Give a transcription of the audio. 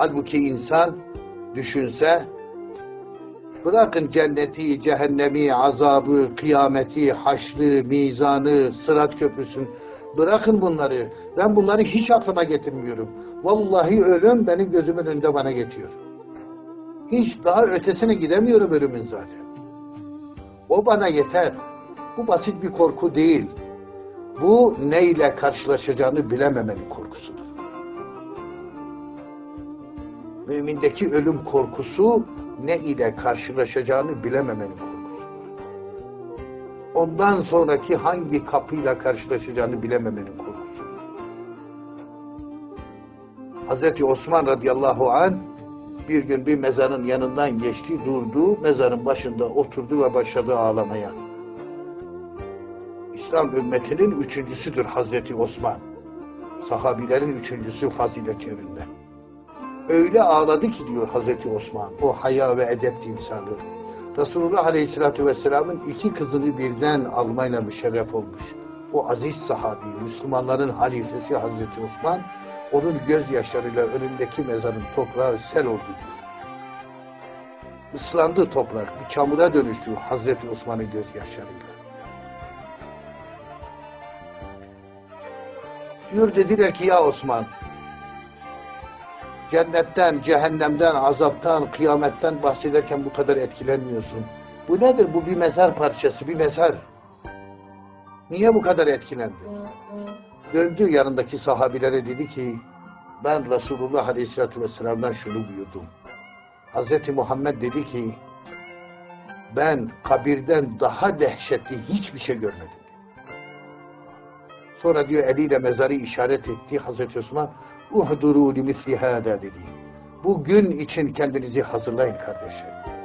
Halbuki insan düşünse bırakın cenneti, cehennemi, azabı, kıyameti, haşrı, mizanı, sırat köprüsün bırakın bunları. Ben bunları hiç aklıma getirmiyorum. Vallahi ölüm benim gözümün önünde bana geçiyor. Hiç daha ötesine gidemiyorum ölümün zaten. O bana yeter. Bu basit bir korku değil. Bu neyle karşılaşacağını bilememenin korkusudur. Mümindeki ölüm korkusu ne ile karşılaşacağını bilememenin korkusudur. Ondan sonraki hangi kapıyla karşılaşacağını bilememenin korkusudur. Hazreti Osman radıyallahu an bir gün bir mezarın yanından geçti, durdu, mezarın başında oturdu ve başladı ağlamaya. İslam ümmetinin üçüncüsüdür Hazreti Osman. Sahabilerin üçüncüsü fazilet yönünde. Öyle ağladı ki diyor Hazreti Osman, o haya ve edep timsalı. Resulullah Aleyhisselatü Vesselam'ın iki kızını birden almayla müşerref olmuş. O aziz sahabi, Müslümanların halifesi Hazreti Osman, onun gözyaşlarıyla önündeki mezarın toprağı sel oldu diyor. Islandı toprak, bir çamura dönüştü Hazreti Osman'ın gözyaşlarıyla. Diyor dediler ki ya Osman, cennetten, cehennemden, azaptan, kıyametten bahsederken bu kadar etkilenmiyorsun. Bu nedir? Bu bir mezar parçası, bir mezar. Niye bu kadar etkilendi? Döndü yanındaki sahabilere dedi ki, ben Resulullah Aleyhisselatü Vesselam'dan şunu duydum. Hazreti Muhammed dedi ki, ben kabirden daha dehşetli hiçbir şey görmedim. Sonra diyor eliyle mezarı işaret etti Hazreti Osman. Uhduru li misli hâdâ dedi. Bu gün için kendinizi hazırlayın kardeşlerim.